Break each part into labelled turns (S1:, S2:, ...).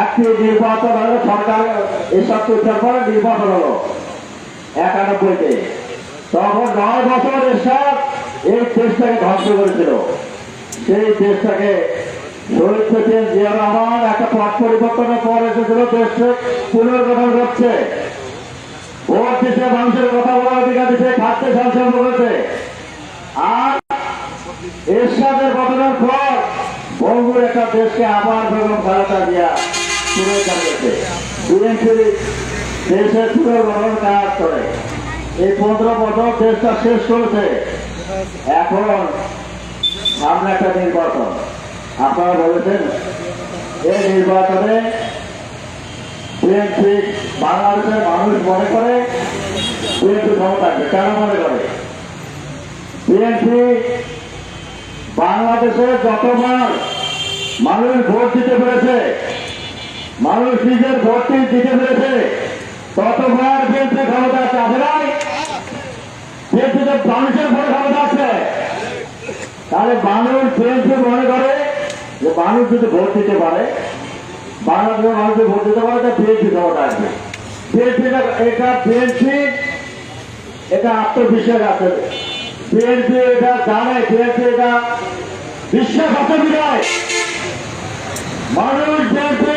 S1: একটি নির্বাচন হলো সরকার এসব চর্চার পরে নির্বাচন হলো। একানব্বইতে। তখন নয় বছর এসব এই দেশটাকে ধ্বংস করেছিল। সেই দেশটাকে শহীদ জিয়া রহমান। একটা পথ পরিবর্তনের পর এসেছিল দেশকে পুনর্গঠন করছে ভোট দিচ্ছে মানুষের কথা বলার অধিকার দিচ্ছে খাদ্য সংসদ করেছে। আর এরশাদের ঘটনার পর বঙ্গুর একটা দেশকে আবার বেগম বিএনপি দেশের পুনর্গঠন কাজ করে। এই পনেরো বছর দেশটা শেষ করেছে। এখন সামনে একটা নির্বাচন। আপনারা বলেছেন এই নির্বাচনে বাংলাদেশের মানুষ মনে করে, বিএনপি ক্ষমতা থাকবে কেন মনে করে? বিএনপি বাংলাদেশে যতবার মানুষ ভোট দিতে পেরেছে মানুষ নিজের ভোটটি দিতে পেরেছে ততবার বিএনপি ক্ষমতা আছে আছে নাই। বিএনপিতে মানুষের ভোট ক্ষমতা আছে। তাহলে মানুষ বিএনপি মনে করে যে মানুষ যদি ভোট দিতে পারে, বাংলাদেশের মানুষ যদি ভোট দিতে পারে, তা বিএনপি ক্ষমতা আসবে। বিএনপি এটা বিএনপি, এটা আত্মবিশ্বাস আছে। বিএনপি এটা জানে, বিএনপি এটা বিশ্বাস আছে বিজয় মানুষ বিএনপি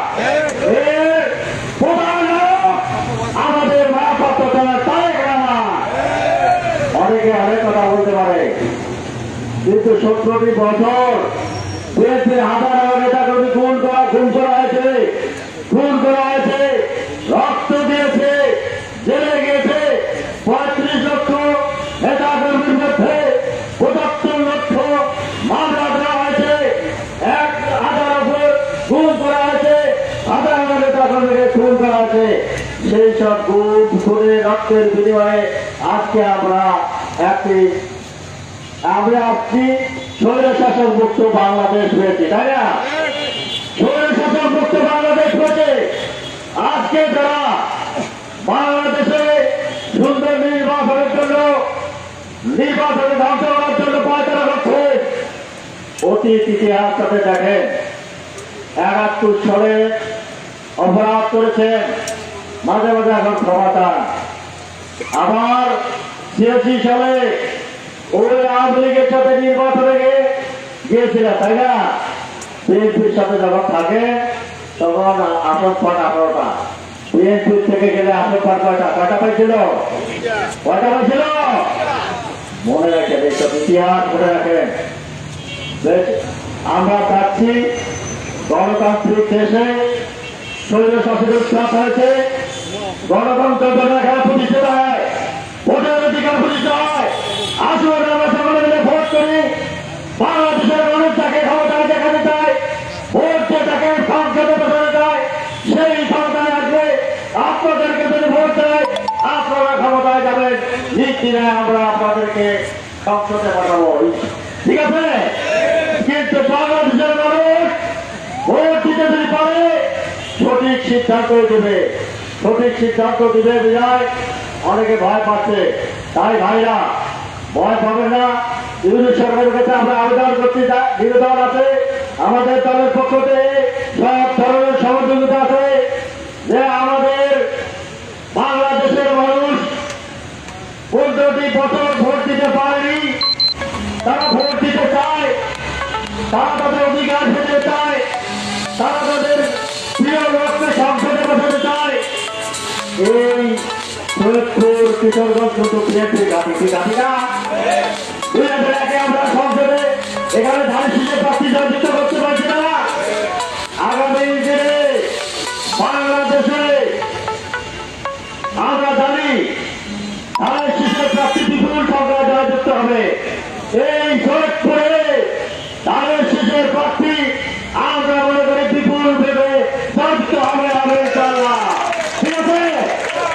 S1: বলতে কিন্তু সত্তরটি বছর। দেশে হাজার হাজার নেতা কর্মী খুন করা খুন করা হয়েছে খুন করা হয়েছে রক্ত দিয়েছে জেলে গিয়েছে পঁয়ত্রিশ লক্ষ নেতা কর্মীর মধ্যে পঁচাত্তর লক্ষ মামলা দেওয়া হয়েছে এক হাজার উপর খুন করা হয়েছে হাজার হাজার নেতা কর্মীকে খুন করা হয়েছে সেই সব গুম খুনে রক্তের বিনিময়ে আজকে আমরা একটি, আমরা আজকে স্বৈর শাসন মুক্ত বাংলাদেশ হয়েছে, তাই না? স্বৈর শাসন মুক্ত বাংলাদেশ হয়েছে। আজকে যারা বাংলাদেশে সুন্দর নির্বাচনের জন্য, নির্বাচনে ধ্বংস করার জন্য পায়তারা করছে, অতীত ইতিহাস সাথে দেখেন। একাত্তর সালে অপরাধ করেছেন। মাঝে মাঝে এখন ক্ষমা চান। আবার ছিয়াশি সালে ওই আওয়ামী লীগের সাথে নির্বাচনে গিয়ে গিয়েছিলেন, তাই না? বিএনপির সাথে যখন থাকে, তখন আসন পান আঠারোটা বিএনপির থেকে গেলে আসন পান কয়টা? কয়টা পাইছিল? কয়টা পাইছিল? মনে রাখেন এইসব ইতিহাস মনে রাখেন। আমরা চাচ্ছি গণতান্ত্রিক দেশে শাসনের উৎখাত হয়েছে গণতন্ত্র এখানে প্রতিষ্ঠিত হয় ভোটের অধিকার প্রতিষ্ঠিত হয় আসুন আমরা সকলে মিলে ভোট করি। বাংলাদেশের মানুষ তাকে ক্ষমতায় দেখাতে চায় ভোট দিয়ে তাকে সংসদে বসাতে চায় সেই ক্ষমতায় আসবে। আপনাদেরকে যদি ভোট দেয়, আপনারা ক্ষমতায় যাবেন। নিশ্চিত আমরা আপনাদেরকে সংসদে পাঠাবো। ঠিক আছে? কিন্তু বাংলাদেশের মানুষ ভোট দিতে যদি পারে, সঠিক সিদ্ধান্ত দেবে। সঠিক সিদ্ধান্ত দিবে বিজয়। অনেকে ভয় পাচ্ছে। তাই ভাইরা, ভয় পাবে না। বিভিন্ন সরকারের কাছে আমরা আবেদন করছি নিবেদন আছে। আমাদের দলের পক্ষ থেকে সব এই সৈয়দপুর কিশোরগঞ্জ দুই হাজার একে আমরা সংসদে এখানে ধান শীষের প্রার্থী জয়যুক্ত করতে পারছি না। আগামী দিনে বাংলাদেশে আমরা জানি ধানের শীষের প্রার্থী বিপুল সংখ্যায় জয়যুক্ত হবে। এই সৈয়দপুরে ধানের শীষের প্রার্থী আমরা মনে করি বিপুল ভেবে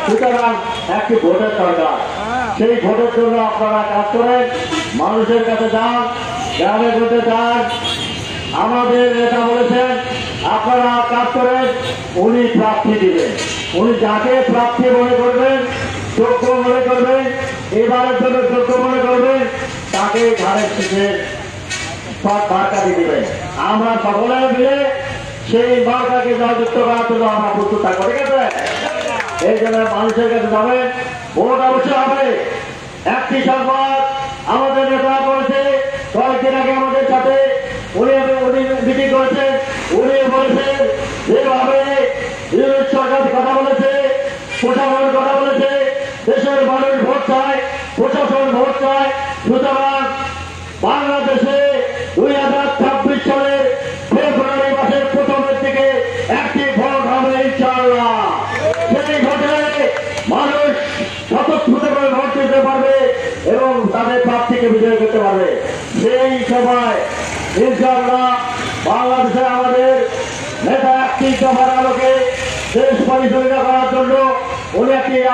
S1: সুতরাং একটি ভোটের দরকার। সেই ভোটের জন্য আপনারা কাজ করেন, মানুষের কাছে যান গ্রামে ঘুরতে যান। আমাদের নেতা বলেছেন, আপনারা কাজ করেন, উনি প্রার্থী দিবেন। উনি যাকে প্রার্থী মনে করবেন, যোগ্য মনে করবেন, এবারের জন্য যোগ্য মনে করবেন, তাকে ঘাড়ের শীষে সব বার্তা দিবেন। আমরা সকলে মিলে সেই বার্তাকে জয়যুক্ত করার জন্য আমরা প্রস্তুত থাকব, ঠিক আছে? এই জন্য মানুষের কাছে যাবেন, ভোট অবশ্যই হবে। একটি সংবাদ আমাদের নেতা করেছে কয়েকদিন আগে আমাদের সাথে উনি উনি মিটিং করেছেন উনি বলেছেন যেভাবে ইউনিট সরকার কথা বলেছে প্রশাসন কথা বলেছে, দেশের মানুষ ভোট চায়, প্রশাসন ভোট চায় সুতরাং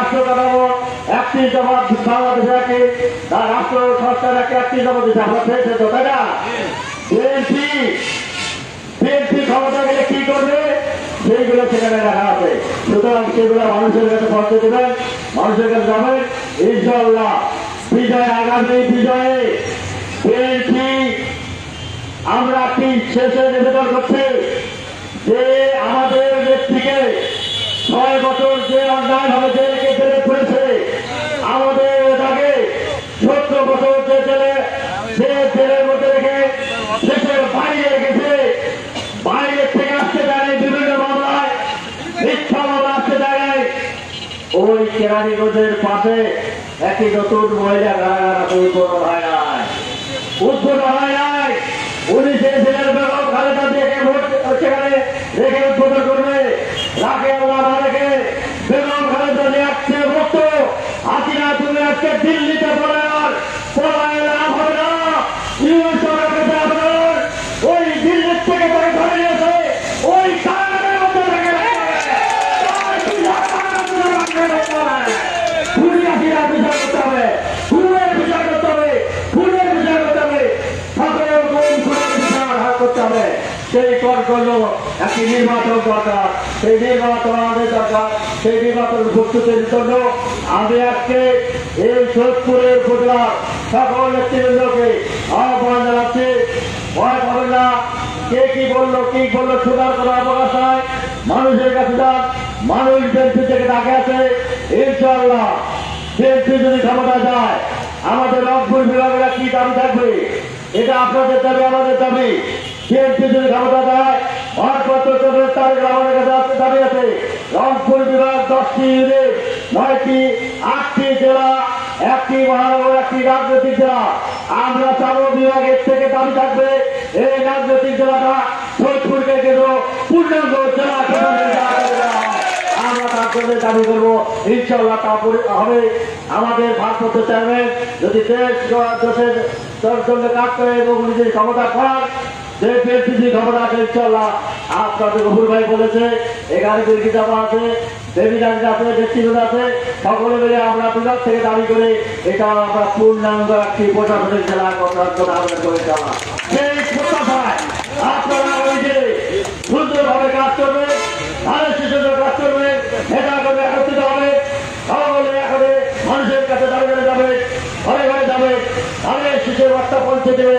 S1: রাষ্ট্র তার রাষ্ট্র আমরা পেয়েছে তো, তাই না? বিএনপি বিএনপি ক্ষমতা গেলে কি করবে? সেইগুলো সেখানে রাখা আছে। সুতরাং সেগুলো মানুষের কাছে পৌঁছে দেবেন, মানুষের কাছে যাবেন। ইনশাল্লাহ বিজয় আগামী বিজয়ে বিএনপি, আমরা কি শেষে নিবেদন করছি যে আমাদের ব্যক্তিকে ছয় বছর যে অন্যায় ভাবে জেলকে জেলে পড়েছে আমাদের এটাকে সত্তর বছর যে জেলে সে জেলের মধ্যে রেখে দেশের বাইরে রেখেছে, বাইরে থেকে আসতে পারে বিভিন্ন মামলায়, মিথ্যা মামলা আসতে পারে ওই কেরানীগঞ্জের পাশে একটি নতুন মহিলা কারাগার উদ্বোধন হয় উদ্বোধন হয় খালেদা জিয়াকে ভোট করবে। দিল্লিতে পলায়ন পলায়ন লাভ হবে না ইউএস সরকারের কাছে আবেদন ওই দিল্লির থেকে তাকে ধরে নিয়েছে ওই কারাগারের মধ্যে রেখে রাখতে হবে। তার বিচার কারাগারের মধ্যে রাখতে হবে। খুনিয়াসীরা বিচার করতে হবে খুনের বিচার করতে হবে খুনের বিচার করতে হবে সকলের কোন খুনের বিচার হাত করতে হবে সেই কর করল একটি নির্বাচন দরকার। সেই নির্বাচন আমাদের দরকার। সেই নির্বাচন আমি আজকে এই সোদপুরের উপজেলা সকল নেতৃবৃন্দকে আহ্বান জানাচ্ছি। ভয় পাবেন না। কে কি বলল কি বলল শোনার অবকাশ মানুষের কাছে যান। মানুষ বিএনপি থেকে ডাকে আছে। ইনশাল্লাহ যদি ক্ষমতা যায়, আমাদের রংপুর বিভাগের কি দাবি থাকবে? এটা আপনাদের দাবি, আমাদের দাবি। যদি ক্ষমতা ভারতপত্র চন্দ্রের তারিখ আমাদের কাছে আসতে দাবি আছে রংপুর বিভাগ দশটি ইউনিট নয়টি, আটটি জেলা, একটি মহানগর, একটি রাজনৈতিক জেলা। আমরা চারো বিভাগের থেকে দাবি থাকবে এই রাজনৈতিক জেলাটা সোদপুরকে কিন্তু পূর্ণাঙ্গ জেলা দাবি করব ইনশাল্লাহ তারপরে হবে। আমাদের ভারপ্রাপ্ত চেয়ারম্যান যদি দেশ দেশের দেশের জন্য কাজ করে এবং নিজের ক্ষমতা করার যে বিএনপি ক্ষমতা আছে ইনশাল্লাহ আপনাদের গফুর ভাই বলেছে এখানে দুর্গি জামা আছে, দেবী সকলে মিলে আমরা বিভাগ থেকে দাবি করে এটা আমরা করে কাজ করবে ধানের শিশুর কাজ করবে, নেতা করবে মানুষের কাছে দাঁড়িয়ে যাবে, ঘরে ঘরে যাবে ধানের শিশুর বার্তা পৌঁছে দেবে